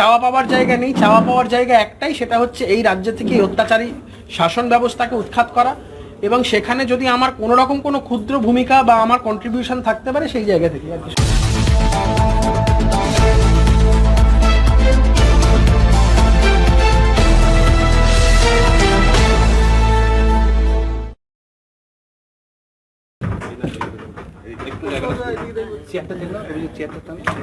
চাওয়া পাওয়ার জায়গা নেই, চাওয়া পাওয়ার জায়গা একটাই, সেটা হচ্ছে এই রাজ্য থেকে অত্যাচারী শাসন ব্যবস্থাকে উৎখাত করা এবং সেখানে যদি আমার কোনো রকম কোনো ক্ষুদ্র ভূমিকা বা আমার কন্ট্রিবিউশন থাকতে পারে, সেই জায়গা থেকে আর কি।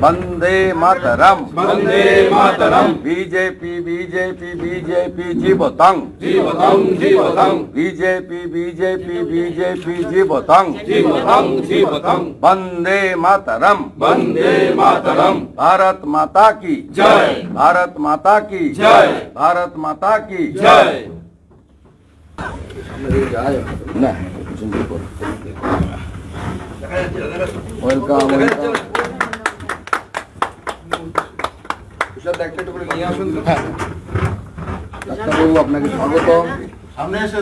Vande Mataram. Vande Mataram. BJP BJP BJP जीवतंग जीवतं जीवतं। बीजेपी बीजेपी बीजेपी जीवतंग जीवतं जीवतं। वंदे मातरम। वंदे मातरम्। भारत माता की। जय। भारत माता की। जय। भारत माता की। जय। না ওয়েলকাম ওয়েলকাম ডাক্তারবাবু আপনাকে স্বাগত। সামনে এসে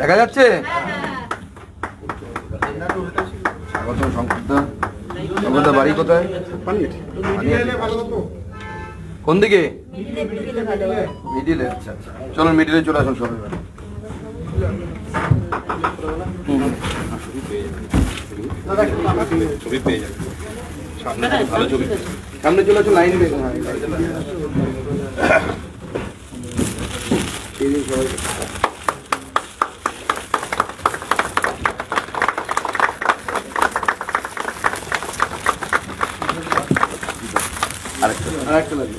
দেখা যাচ্ছে? স্বাগত সংক্ষিপ্ত সংক্ষিপ্ত বাড়ি কোথায়? কোন দিকে? মিডিলে আচ্ছা আচ্ছা। চলুন মিডিলে চলে আসুন সবাই। এবার। সামনে চলে আসুন লাইন আরেকটা আরেকটা লাগবে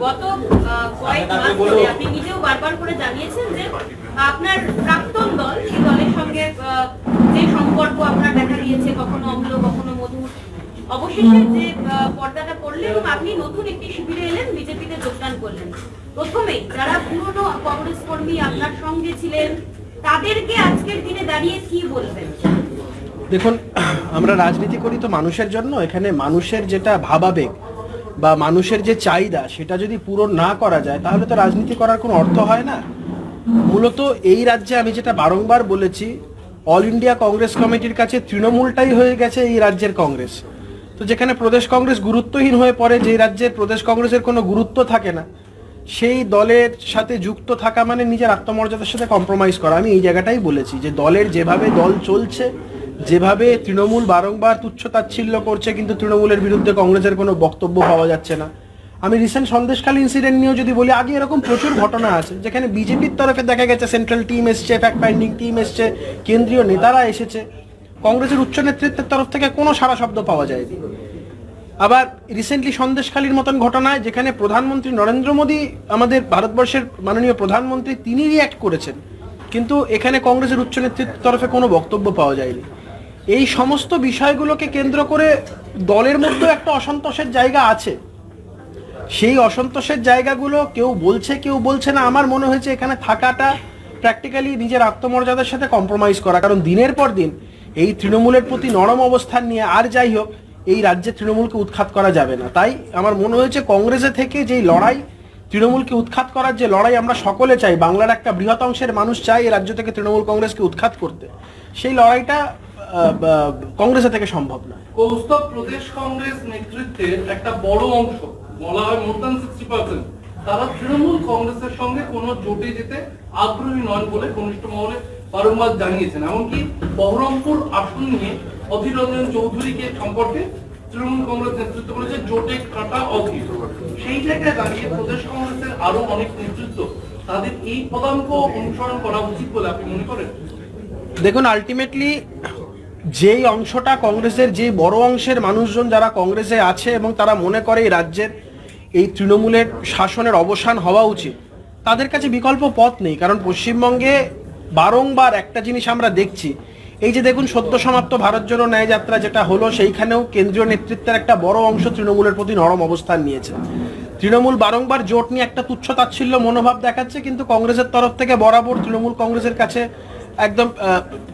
গত কয়েক মাস ধরে আপনি নিজেও বারবার করে জানিয়েছেন যে আপনার প্রাক্তন দল সেই দলের সঙ্গে যে সম্পর্ক আপনার দেখা দিয়েছে কখনো অম্ল কখনো মধুর অবশেষে যে পর্দাটা পড়লেন এবং আপনি নতুন একটি শিবিরে এলেন বিজেপিতে যোগদান করলেন। প্রথমেই যারা পুরনো কংগ্রেস কর্মী আপনার সঙ্গে ছিলেন তাদেরকে আজকের দিনে দাঁড়িয়ে কি বলবেন? দেখুন, আমরা রাজনীতি করি তো মানুষের জন্য, এখানে মানুষের যেটা ভাবাবেগ বা মানুষের যে চাহিদা, সেটা যদি পূরণ না করা যায়, তাহলে তো রাজনীতি করার কোনো অর্থ হয় না। মূলত এই রাজ্যে আমি যেটা বারংবার বলেছি অল ইন্ডিয়া কংগ্রেস কমিটির কাছে তৃণমূলটাই হয়ে গেছে এই রাজ্যের কংগ্রেস। তো যেখানে প্রদেশ কংগ্রেস গুরুত্বহীন হয়ে পড়ে যে রাজ্যের প্রদেশ কংগ্রেসের কোনো গুরুত্ব থাকে না, সেই দলের সাথে যুক্ত থাকা মানে নিজের আত্মমর্যাদার সাথে কম্প্রোমাইজ করা। আমি এই জায়গাটাই বলেছি যে দলের যেভাবে দল চলছে যেভাবে তৃণমূল বারংবার তুচ্ছ তাচ্ছিল্য করছে, কিন্তু তৃণমূলের বিরুদ্ধে কংগ্রেসের কোনো বক্তব্য পাওয়া যাচ্ছে না। আমি রিসেন্ট সন্দেশখালী ইনসিডেন্ট নিয়েও যদি বলি, আগে এরকম প্রচুর ঘটনা আছে, যেখানে বিজেপির তরফে দেখা গেছে সেন্ট্রাল টিম এসছে ফ্যাক্ট ফাইন্ডিং টিম এসছে, কেন্দ্রীয় নেতারা এসেছে। কংগ্রেসের উচ্চ নেতৃত্বের তরফ থেকে কোনো সারা শব্দ পাওয়া যায়নি। আবার রিসেন্টলি সন্দেশখালীর মতন ঘটনায়, যেখানে প্রধানমন্ত্রী নরেন্দ্র মোদী, আমাদের ভারতবর্ষের মাননীয় প্রধানমন্ত্রী তিনি রিয়্যাক্ট করেছেন। কিন্তু এখানে কংগ্রেসের উচ্চ নেতৃত্বের তরফে কোনো বক্তব্য পাওয়া যায়নি। এই সমস্ত বিষয়গুলোকে কেন্দ্র করে দলের মধ্যে একটা অসন্তোষের জায়গা আছে। সেই অসন্তোষের জায়গাগুলো কেউ বলছে কেউ বলছে না। আমার মনে হয়েছে এখানে থাকাটা প্র্যাকটিক্যালি নিজের আত্মমর্যাদার সাথে কম্প্রোমাইজ করা। কারণ দিনের পর দিন এই তৃণমূলের প্রতি নরম অবস্থান নিয়ে আর যাই হোক, এই রাজ্যে তৃণমূলকে উৎখাত করা যাবে না। তাই আমার মনে হয়েছে কংগ্রেসে থেকে যেই লড়াই, তৃণমূলকে উৎখাত করার যে লড়াই আমরা সকলে চাই, বাংলার একটা বৃহৎ অংশের মানুষ চাই এই রাজ্য থেকে তৃণমূল কংগ্রেসকে উৎখাত করতে। সেই লড়াইটা কংগ্রেসের থেকে সম্ভব নয়। কৌস্তব প্রদেশ কংগ্রেস নেতৃত্বের একটা বড় অংশ বলা হয় মোর দ্যান সিক্সটি পার্সেন্ট তারা তৃণমূল কংগ্রেসের সঙ্গে কোনো জোটে যেতে আগ্রহী নন বলে ঘনিষ্ঠ মহলে বারংবার জানিয়েছেন। এমনকি বহরমপুর আসন নিয়ে অধীর রঞ্জন চৌধুরীকে সম্পর্কে তৃণমূল কংগ্রেস নেতৃত্ব বলেছে জোটে কাটা অধীর। সেই জায়গায় দাঁড়িয়ে প্রদেশ কংগ্রেসের আরও অনেক নেতৃত্ব তাদের এই পদাঙ্ক অনুসরণ করা উচিত বলে আপনি মনে করেন? দেখুন আলটিমেটলি যেই অংশটা কংগ্রেসের যে বড় অংশের মানুষজন যারা কংগ্রেসে আছে এবং তারা মনে করে এই রাজ্যের, এই তৃণমূলের শাসনের অবসান হওয়া উচিত, তাদের কাছে বিকল্প পথ নেই। কারণ পশ্চিমবঙ্গে বারংবার একটা জিনিস আমরা দেখছি, এই যে দেখুন সদ্য সমাপ্ত ভারত জোড়ো ন্যায় যাত্রা যেটা হলো, সেইখানেও কেন্দ্রীয় নেতৃত্বের একটা বড় অংশ তৃণমূলের প্রতি নরম অবস্থান নিয়েছে। তৃণমূল বারংবার জোট নিয়ে একটা তুচ্ছ তাচ্ছিল্য মনোভাব দেখাচ্ছে, কিন্তু কংগ্রেসের তরফ থেকে বরাবর তৃণমূল কংগ্রেসের কাছে একদম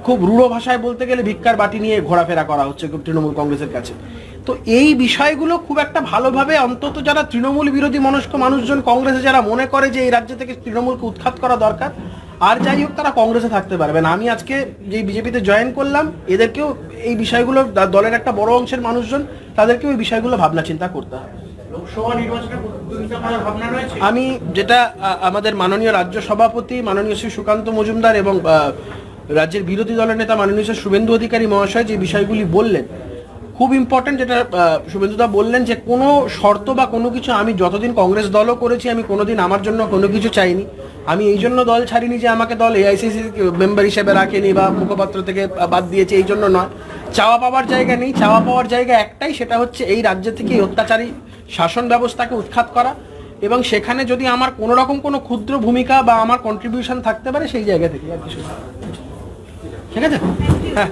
খুব রূঢ় ভাষায় বলতে গেলে ভিক্ষার বাটি নিয়ে ঘোরাফেরা করা হচ্ছে তৃণমূল কংগ্রেসের কাছে। তো এই বিষয়গুলো খুব একটা ভালোভাবে অন্তত যারা তৃণমূল বিরোধী মনস্ক মানুষজন কংগ্রেসে যারা মনে করে যে এই রাজ্য থেকে তৃণমূলকে উৎখাত করা দরকার, আর যাই হোক তারা কংগ্রেসে থাকতে পারবে না। আমি আজকে যে বিজেপিতে জয়েন করলাম, এদেরকেও এই বিষয়গুলো দলের একটা বড় অংশের মানুষজন, তাদেরকেও এই বিষয়গুলো ভাবনা চিন্তা করতে হবে। আমি যেটা আমাদের মাননীয় রাজ্য সভাপতি, মাননীয় শ্রী সুকান্ত মজুমদার এবং রাজ্যের বিরোধী দলের নেতা মাননীয় শ্রী শুভেন্দু অধিকারী মহাশয় যে বিষয়গুলি বললেন, খুব ইম্পর্টেন্ট যেটা শুভেন্দুদা বললেন যে কোনো শর্ত বা কোনো কিছু আমি যতদিন কংগ্রেস দলও করেছি, আমি কোনোদিন আমার জন্য কোনো কিছু চাইনি। আমি এই জন্য দল ছাড়িনি যে আমাকে দল এআইসিসি মেম্বার হিসেবে রাখেনি বা মুখপাত্র থেকে বাদ দিয়েছে, এই জন্য নয়। চাওয়া পাওয়ার জায়গা নেই। চাওয়া পাওয়ার জায়গা একটাই, সেটা হচ্ছে এই রাজ্য থেকে অত্যাচারী শাসন ব্যবস্থাকে উৎখাত করা এবং সেখানে যদি আমার কোনো রকম কোনো ক্ষুদ্র ভূমিকা বা আমার কন্ট্রিবিউশন থাকতে পারে সেই জায়গা থেকে আর কিছু ঠিক আছে? হ্যাঁ।